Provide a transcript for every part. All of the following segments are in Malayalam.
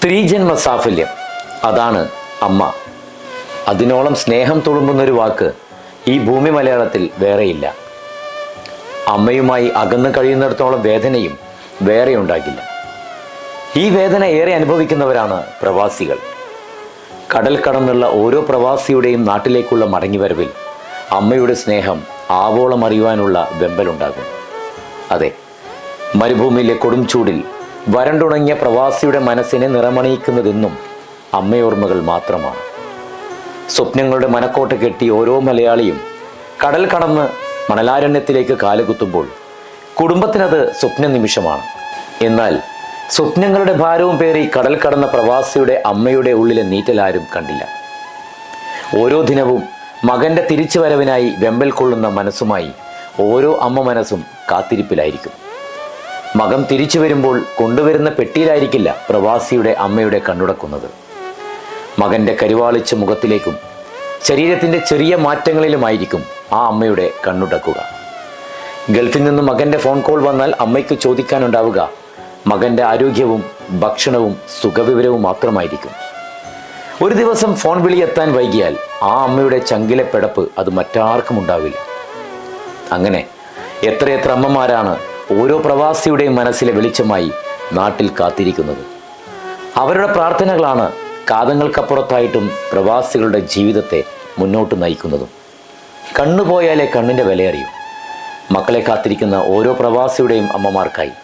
സ്ത്രീജന്മ സാഫല്യം. അതാണ് അമ്മ. അതിനോളം സ്നേഹം തുളുമ്പുന്നൊരു വാക്ക് ഈ ഭൂമി മലയാളത്തിൽ വേറെയില്ല. അമ്മയുമായി അകന്നു കഴിയുന്നിടത്തോളം വേദനയും വേറെ ഉണ്ടാകില്ല. ഈ വേദന ഏറെ അനുഭവിക്കുന്നവരാണ് പ്രവാസികൾ. കടൽ കടന്നുള്ള ഓരോ പ്രവാസിയുടെയും നാട്ടിലേക്കുള്ള മടങ്ങിവരവിൽ അമ്മയുടെ സ്നേഹം ആവോളം അറിയുവാനുള്ള വെമ്പലുണ്ടാകും. അതെ മരുഭൂമിയിലെ കൊടും ചൂടിൽ വരണ്ടുണങ്ങിയ പ്രവാസിയുടെ മനസ്സിനെ നിറമണിയിക്കുന്നതെന്നും അമ്മയോർമ്മകൾ മാത്രമാണ്. സ്വപ്നങ്ങളുടെ മനക്കോട്ട് കെട്ടി ഓരോ മലയാളിയും കടൽ കടന്ന് മണലാരണ്യത്തിലേക്ക് കാലുകുത്തുമ്പോൾ കുടുംബത്തിനത് സ്വപ്ന നിമിഷമാണ്. എന്നാൽ സ്വപ്നങ്ങളുടെ ഭാരവും പേറി കടൽ കടന്ന പ്രവാസിയുടെ അമ്മയുടെ ഉള്ളിലെ നീറ്റലാരും കണ്ടില്ല. ഓരോ ദിനവും മകന്റെ തിരിച്ചുവരവിനായി വെമ്പൽ കൊള്ളുന്ന മനസ്സുമായി ഓരോ അമ്മ മനസ്സും കാത്തിരിപ്പിലായിരിക്കും. മകൻ തിരിച്ചു വരുമ്പോൾ കൊണ്ടുവരുന്ന പെട്ടിയിലായിരിക്കില്ല പ്രവാസിയുടെ അമ്മയുടെ കണ്ണുടക്കുന്നത്. മകന്റെ കരുവാളിച്ച മുഖത്തിലേക്കും ശരീരത്തിന്റെ ചെറിയ മാറ്റങ്ങളിലുമായിരിക്കും ആ അമ്മയുടെ കണ്ണുടക്കുക. ഗൾഫിൽ നിന്ന് മകന്റെ ഫോൺ കോൾ വന്നാൽ അമ്മയ്ക്ക് ചോദിക്കാനുണ്ടാവുക മകന്റെ ആരോഗ്യവും ഭക്ഷണവും സുഖവിവരവും മാത്രമായിരിക്കും. ഒരു ദിവസം ഫോൺ വിളി എത്താൻ വൈകിയാൽ ആ അമ്മയുടെ ചങ്കിലെ പെടപ്പ് അത് മറ്റാർക്കും ഉണ്ടാവില്ല. അങ്ങനെ എത്രയെത്ര അമ്മമാരാണ് ഓരോ പ്രവാസിയുടെയും മനസ്സിലെ വെളിച്ചമായി നാട്ടിൽ കാത്തിരിക്കുന്നത്. അവരുടെ പ്രാർത്ഥനകളാണ് കാതങ്ങൾക്കപ്പുറത്തായിട്ടും പ്രവാസികളുടെ ജീവിതത്തെ മുന്നോട്ട് നയിക്കുന്നതും. കണ്ണുപോയാലേ കണ്ണിന്റെ വിലയറിയൂ മക്കളെ കാത്തിരിക്കുന്ന ഓരോ പ്രവാസിയുടെയും അമ്മമാർക്കായി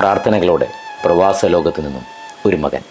പ്രാർത്ഥനകളോടെ പ്രവാസ ലോകത്തു നിന്നും ഒരു മകൻ.